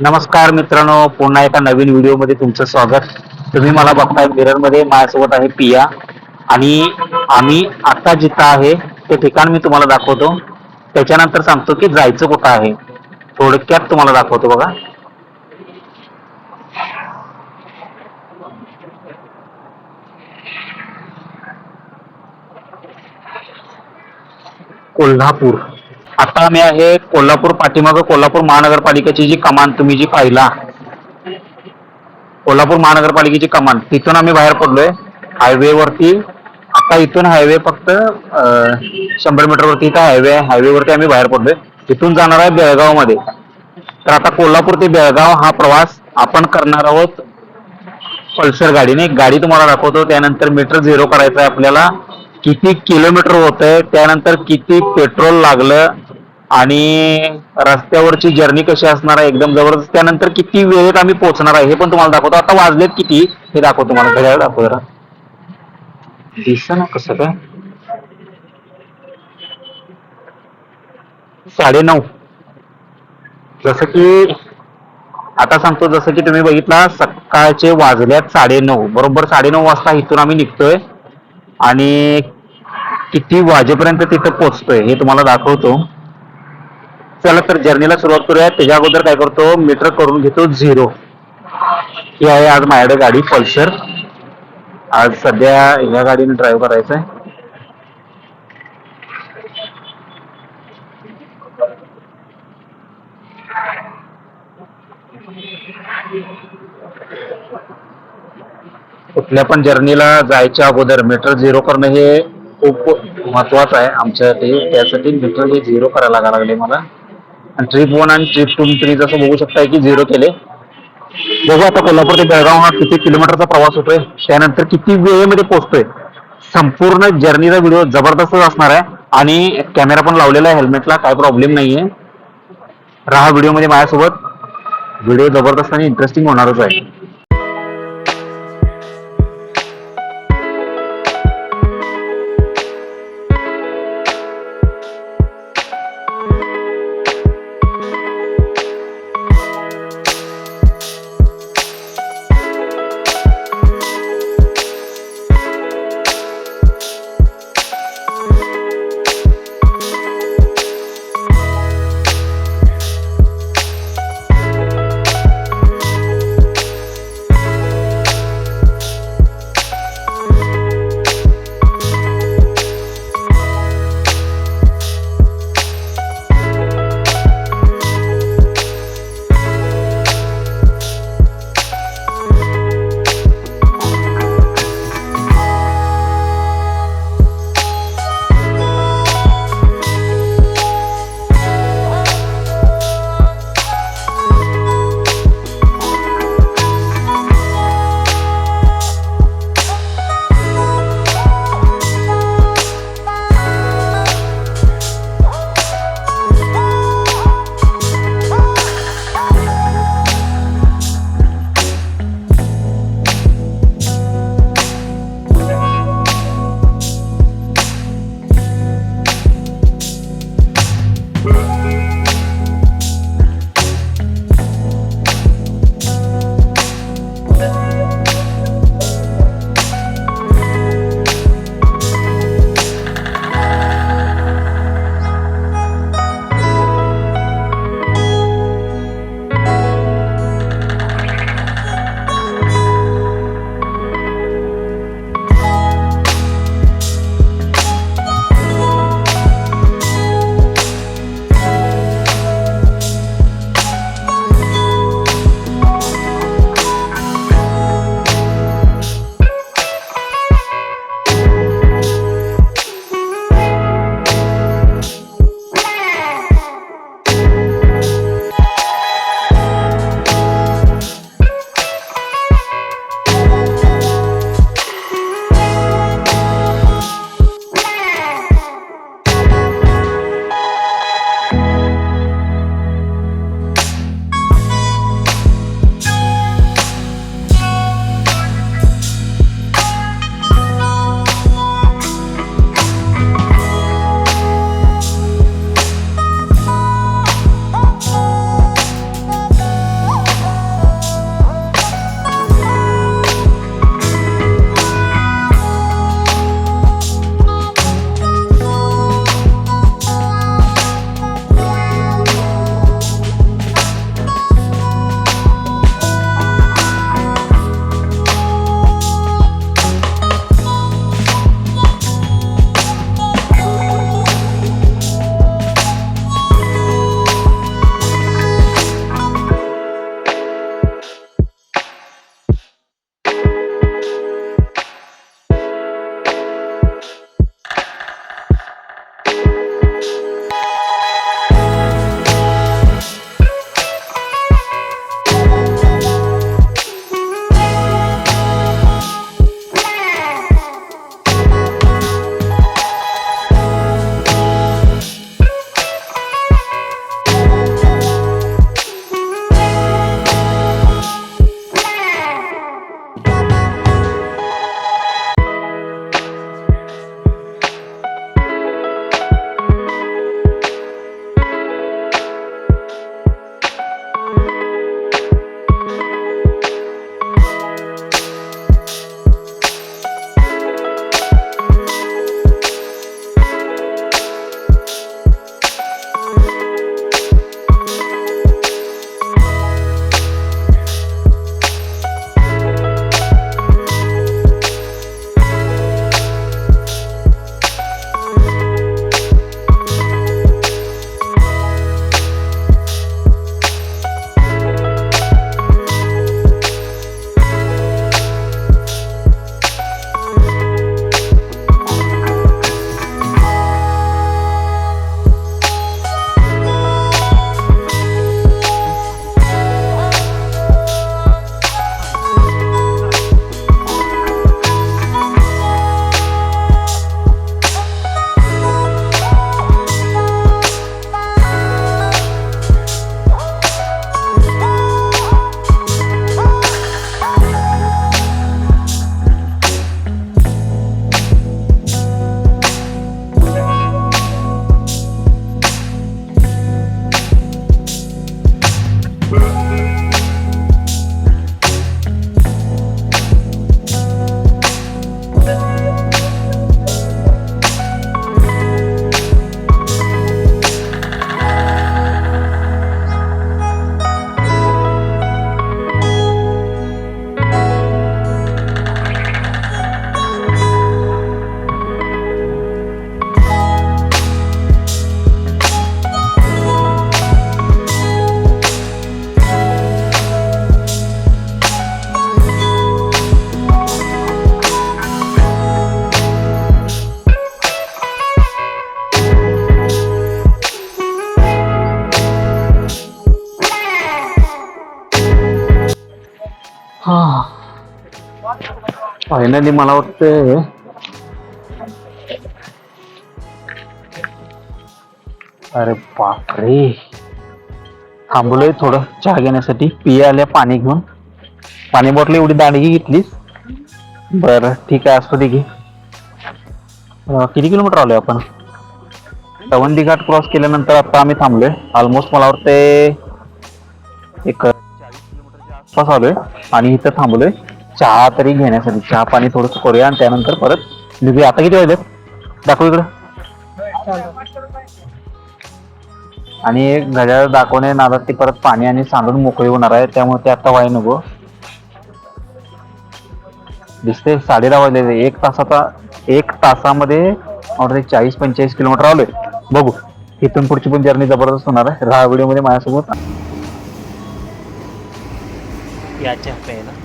नमस्कार मित्रांनो पुन्हा एका नवीन व्हिडिओमध्ये तुमचं स्वागत. तुम्ही मला बघताय मिररमध्ये माझ्यासोबत आहे पिया. आणि आम्ही आता जिथं आहे ते ठिकाण मी तुम्हाला दाखवतो. त्याच्यानंतर सांगतो की जायचं कुठं आहे. थोडक्यात तुम्हाला दाखवतो बघा. कोल्हापूर. आता आम्ही आहे कोल्हापूर पाठीमागं कोल्हापूर महानगरपालिकेची जी कमान तुम्ही जी पाहिला. कोल्हापूर महानगरपालिकेची कमान तिथून आम्ही बाहेर पडलोय. हायवे वरती आता इथून हायवे फक्त शंभर मीटर वरती इथं हायवे आहे. हायवे वरती आम्ही बाहेर पडलोय. तिथून जाणार आहे बेळगावमध्ये तर आता कोल्हापूर ते बेळगाव हा प्रवास आपण करणार आहोत पल्सर गाडीने. गाडी तुम्हाला दाखवतो. त्यानंतर मीटर झिरो करायचं आहे आपल्याला. किती किलोमीटर होत आहे त्यानंतर किती पेट्रोल लागलं आणि रस्त्यावरची जर्नी कशी असणार आहे एकदम जबरदस्त. त्यानंतर किती वेळेत आम्ही पोहोचणार आहे हे पण तुम्हाला दाखवतो. आता वाजलेत किती? हे दाखवतो तुम्हाला. घड्याळ दाखव जरा. दिस ना कसं काय? साडेनऊ. जसं की आता सांगतो जसं की तुम्ही बघितला सकाळचे वाजल्यात साडेनऊ. बरोबर साडे नऊ वाजता इथून आम्ही निघतोय. आणि किती वाजेपर्यंत तिथं पोहोचतोय हे तुम्हाला दाखवतो. चला तर जर्नीला सुरुवात करूया त्याच्या अगोदर काय करतो मीटर करून घेतो झिरो ही आहे आज माझ्याकडे गाडी पल्सर. आज सध्या ह्या गाडीने ड्राईव्ह करायचं आहे. कुठल्या पण जर्नीला जायच्या अगोदर मीटर झिरो करणं हे खूप महत्वाचं आहे. आमच्यासाठी त्यासाठी मीटर हे झिरो करायला लागा लागले मला. ट्रिप वन आणि ट्रिप टू थ्री जसं बघू शकताय की झिरो केले. बघू आता कोल्हापूर ते बेळगाव हा किती किलोमीटरचा प्रवास होतोय. त्यानंतर किती वेळेमध्ये पोहोचतोय. संपूर्ण जर्नीचा व्हिडिओ जबरदस्तच असणार आहे. आणि कॅमेरा पण लावलेला आहे हेल्मेटला काय प्रॉब्लेम नाहीये. राहा व्हिडिओमध्ये माझ्यासोबत. व्हिडिओ जबरदस्त आणि इंटरेस्टिंग होणारच आहे. फायनली मला वाटतं अरे बापरे. थांबलोय थोडं चहा घेण्यासाठी. पिया आल्या पाणी घेऊन. पाणी बॉटल एवढी दांडगी घेतलीस? बरं ठीक आहे असतो दे घे. किती किलोमीटर आलोय आपण? तवंदी घाट क्रॉस केल्यानंतर आता आम्ही थांबलोय. ऑलमोस्ट मला वाटतंय एक आसपास आलोय आणि इथं थांबलोय. चहा तरी घेण्यासाठी. चहा पाणी थोडस करूया आणि त्यानंतर परत निघूया. आता किती वाजलेत? दाखव इकडं. आणि घड्याळ दाखवणे नादात ते परत पाणी आणि सांडून मोकळी होणार आहे. त्यामुळे ते आता वाय नको. दिसते साडे दहा वाजले एक तासाचा एक तासामध्ये ऑलरेडी चाळीस पंचेचाळीस किलोमीटर आलोय. बघू. इथून पुढची पण जर्नी जबरदस्त होणार आहे. राहा व्हिडिओमध्ये माझ्यासोबत. E piace appena